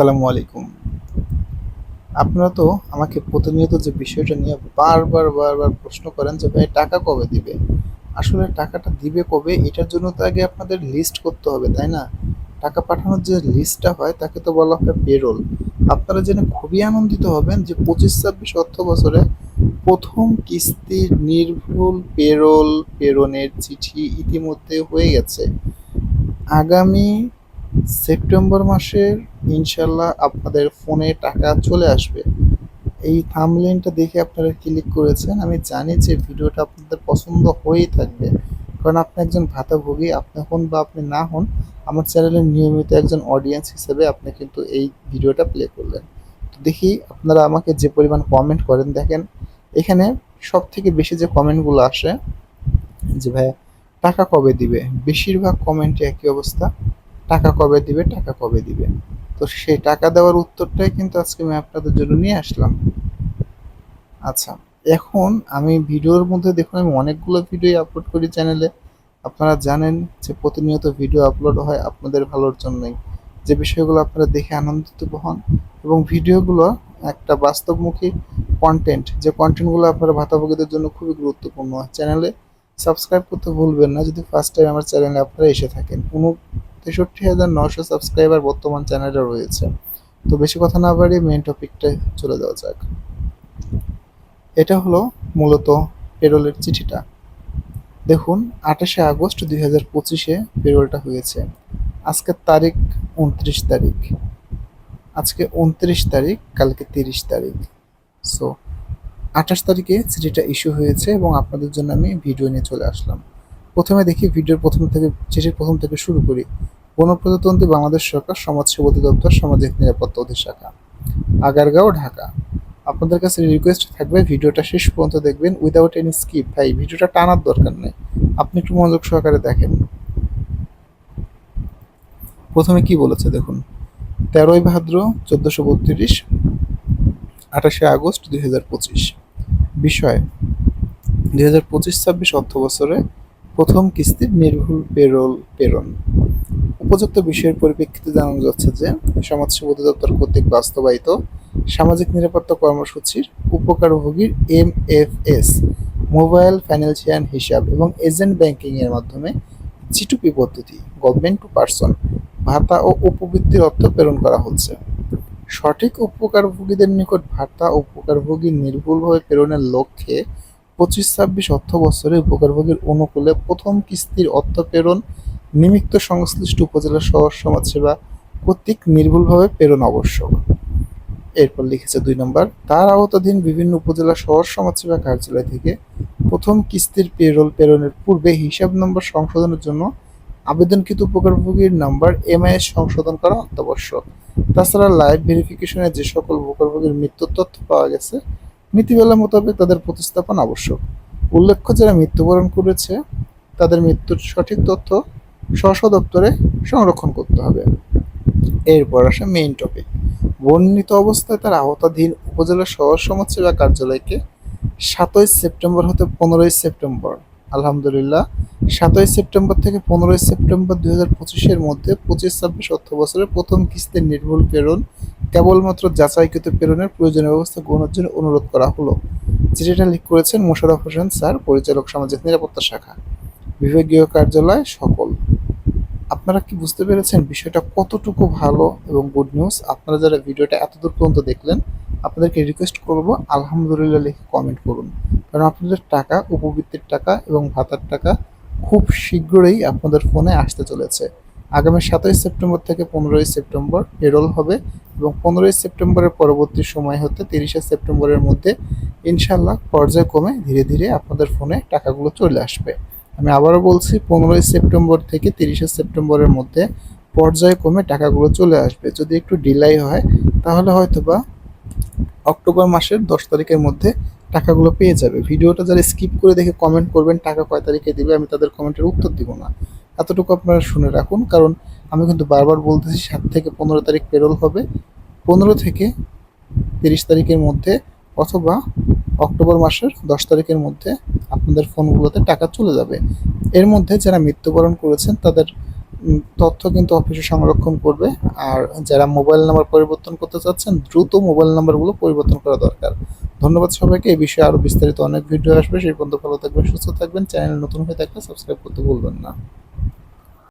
আসসালামু আলাইকুম। আপনারা তো আমাকে প্রতিনিয়ত যে বিষয়টা নিয়ে বারবার বারবার প্রশ্ন করেন যে, ভাই, টাকা কবে দিবে? আসলে টাকাটা দিবে কবে? এটার জন্য তো আগে আপনাদের লিস্ট করতে হবে, তাই না? টাকা পাঠানোর যে লিস্টটা হয়, তাকে তো বলা হয় পেরোল আপনারা জেনে খুবই আনন্দিত হবেন যে, পঁচিশ, ছাব্বিশ অর্থ বছরে প্রথম কিস্তির নির্ভুল পেরোল প্রেরণের চিঠি ইতিমধ্যে হয়ে গেছে। আগামী সেপ্টেম্বর মাসের, ইনশাল্লাহ আপনাদের ফোনে টাকা চলে আসবে। এই থামলেনটা দেখে আপনারা ক্লিক করেছেন। আমি জানি যে ভিডিওটা আপনাদের পছন্দ হয়েই থাকবে। কারণ আপনি একজন ভাতাভোগী, আপনি হন বা আপনি না হন, আমার চ্যানেলের নিয়মিত একজন অডিয়েন্স হিসেবে আপনি কিন্তু এই ভিডিওটা প্লে করলেন। তো দেখি আপনারা আমাকে যে পরিমাণ কমেন্ট করেন, দেখেন। এখানে সব থেকে বেশি যে কমেন্টগুলো আসে, যে ভাইয়া, টাকা কবে দিবে? বেশিরভাগ কমেন্টে একই অবস্থা। টাকা কবে দিবে, টাকা কবে দিবে। তো সেই টাকা দেওয়ার উত্তরটাই কিন্তু আজকে আমি আপনাদের জন্য নিয়ে আসলাম। আচ্ছা এখন আমি ভিডিওর মধ্যে দেখুন, আমি অনেকগুলো ভিডিও আপলোড করি চ্যানেলে। আপনারা জানেন যে প্রতিনিয়ত ভিডিও আপলোড হয় আপনাদের ভালোর জন্যই। যে বিষয়গুলো আপনারা দেখে আনন্দিত হন এবং ভিডিওগুলো একটা বাস্তবমুখী কন্টেন্ট যে কন্টেন্টগুলো আপনারা ভাতাভোগীদের জন্য খুবই গুরুত্বপূর্ণ। চ্যানেলে সাবস্ক্রাইব করতে ভুলবেন না যদি ফার্স্ট টাইম আমার চ্যানেলে আপনারা এসে থাকেন। কোনো তেষট্টি হাজার নশো সাবস্ক্রাইবার বর্তমান চ্যানেলে রয়েছে। তো বেশি কথা না বাড়িয়ে মেন টপিকটায় চলে যাওয়া যাক। এটা হলো মূলত পেরোলের চিঠিটা। দেখুন, আঠাশে আগস্ট দুই হাজার পঁচিশে পেরোলটা হয়েছে। আজকের তারিখ উনত্রিশ তারিখ। আজকে উনত্রিশ তারিখ, কালকে তিরিশ তারিখ। সো আঠাশ তারিখে চিঠিটা ইস্যু হয়েছে এবং আপনাদের জন্য আমি ভিডিও নিয়ে চলে আসলাম। প্রথমে দেখি ভিডিওর প্রথম থেকে চিঠির প্রথম থেকে শুরু করি। গণপ্রজাতন্ত্রী বাংলাদেশ সরকার, সমাজ সেবা অধিদপ্তর সামাজিক নিরাপত্তা অধিশাখা আগারগাঁও, ঢাকা। আপনাদের কাছে রিকোয়েস্ট থাকবে, ভিডিওটা শেষ পর্যন্ত দেখবেন উইদাউট এনি স্কিপ ভাই, ভিডিওটা টানার দরকার নেই। আপনি একটু মনোযোগ সহকারে দেখেন। প্রথমে কি বলেছে, দেখুন। তেরোই ভাদ্র চোদ্দশো বত্রিশ, আঠাশে আগস্ট দুই হাজার পঁচিশ। বিষয়, দুই হাজার পঁচিশ ছাব্বিশ অর্থ বছরে প্রথম কিস্তির নির্ভুল পেরোল প্রেরণ। উপযুক্ত বিষয়ের পরিপ্রেক্ষিতে জানানো যাচ্ছে যে, সমাজসেবা অধিদপ্তর কর্তৃক বাস্তবায়িত সামাজিক নিরাপত্তা কর্মসূচির উপকারভোগীর M F S mobile financial হিসাব এবং এজেন্ট ব্যাংকিং এর মাধ্যমে জিটুপি পদ্ধতি, গভর্নমেন্ট টু পার্সন, ভাতা ও উপবৃত্তির অর্থ প্রেরণ করা হচ্ছে। সঠিক উপকারভোগীদের নিকট ভাতা উপকারভোগী নির্ভুলভাবে প্রেরণের লক্ষ্যে পঁচিশ ছাব্বিশ অর্থ বছরে উপকারভোগীর অনুকূলে প্রথম কিস্তির অর্থ প্রেরণ, নিমিত্ত সংশ্লিষ্ট উপজেলা শহর সমাজসেবা কর্তৃক নির্ভুলভাবে প্রেরণ আবশ্যক। এরপর লিখেছে দুই নম্বর, তার আওতাধীন বিভিন্ন উপজেলা শহর সমাজসেবা কার্যালয় থেকে প্রথম কিস্তির পেরোল প্রেরণের পূর্বে হিসাব নম্বর সংশোধনের জন্য আবেদনকৃত উপকারভোগীর নাম্বার এমআইএস সংশোধন করা অত্যাবশ্যক। তাছাড়া লাইভ ভেরিফিকেশনে যে সকল উপকারভোগীর মৃত্যুর তথ্য পাওয়া গেছে নীতিমালা মোতাবেক তাদের প্রতিস্থাপন আবশ্যক। উল্লেখ্য, যারা মৃত্যুবরণ করেছে, তাদের মৃত্যুর সঠিক তথ্য স্ব দপ্তরে সংরক্ষণ করতে হবে। এরপর আসে মেইন টপিক বর্ণিত অবস্থায় তার আওতাধীন উপজেলা শহর সমাজসেবা কার্যালয়কে সাতই সেপ্টেম্বর হতে পনেরোই সেপ্টেম্বর আলহামদুলিল্লাহ, সাতই সেপ্টেম্বর থেকে পনেরোই সেপ্টেম্বর দুই হাজার পঁচিশের মধ্যে পঁচিশ ছাব্বিশ অর্থ বছরের প্রথম কিস্তির নির্ভুল প্রেরণ, কেবলমাত্র যাচাইকৃত প্রেরণের প্রয়োজনীয় ব্যবস্থা গ্রহণের জন্য অনুরোধ করা হলো। চিঠিটা লিখ করেছেন মোশাররফ হোসেন স্যার, পরিচালক সামাজিক নিরাপত্তা শাখা, বিভাগীয় কার্যালয় সকল। আপনারা কি বুঝতে পেরেছেন বিষয়টা কতটুকু ভালো এবং গুড নিউজ আপনারা যারা ভিডিওটা এতদূর পর্যন্ত দেখলেন, আপনাদেরকে রিকোয়েস্ট করব আলহামদুলিল্লাহ লিখে কমেন্ট করুন। কারণ আপনাদের টাকা, উপবৃত্তির টাকা এবং ভাতার টাকা খুব শীঘ্রই আপনাদের ফোনে আসতে চলেছে। আগামী সাতই সেপ্টেম্বর থেকে পনেরোই সেপ্টেম্বর পেরোল হবে এবং পনেরোই সেপ্টেম্বরের পরবর্তী সময় হতে তিরিশে সেপ্টেম্বরের মধ্যে ইনশাল্লাহ পর্যায়ক্রমে ধীরে ধীরে আপনাদের ফোনে টাকাগুলো চলে আসবে। আমি আবারও বলছি, পনেরোই সেপ্টেম্বর থেকে তিরিশে সেপ্টেম্বরের মধ্যে পর্যায়ক্রমে টাকাগুলো চলে আসবে। যদি একটু ডিলাই হয়, তাহলে হয়তোবা অক্টোবর মাসের দশ তারিখের মধ্যে টাকাগুলো পেয়ে যাবে। ভিডিওটা যারা স্কিপ করে দেখে কমেন্ট করবেন, টাকা কয় তারিখে দেবে, আমি তাদের কমেন্টের উত্তর দিব না। এতটুকু আপনারা শুনে রাখুন, কারণ আমি কিন্তু বারবার বলতেছি সাত থেকে পনেরো তারিখ পেরোল হবে। পনেরো থেকে তিরিশ তারিখের মধ্যে অথবা অক্টোবর মাসের দশ তারিখের মধ্যে আপনাদের ফোনগুলোতে টাকা চলে যাবে। এর মধ্যে যারা মৃত্যুবরণ করেছেন, তাদের তথ্য কিন্তু অফিসে সংরক্ষণ করবে। আর যারা মোবাইল নাম্বার পরিবর্তন করতে চাচ্ছেন, দ্রুত মোবাইল নাম্বারগুলো পরিবর্তন করা দরকার। ধন্যবাদ সবাইকে। এই বিষয়ে আরও বিস্তারিত অনেক ভিডিও আসবে। সেই পর্যন্ত ভালো থাকবেন, সুস্থ থাকবেন। চ্যানেল নতুন হয়ে থাকলে সাবস্ক্রাইব করতে ভুলবেন না।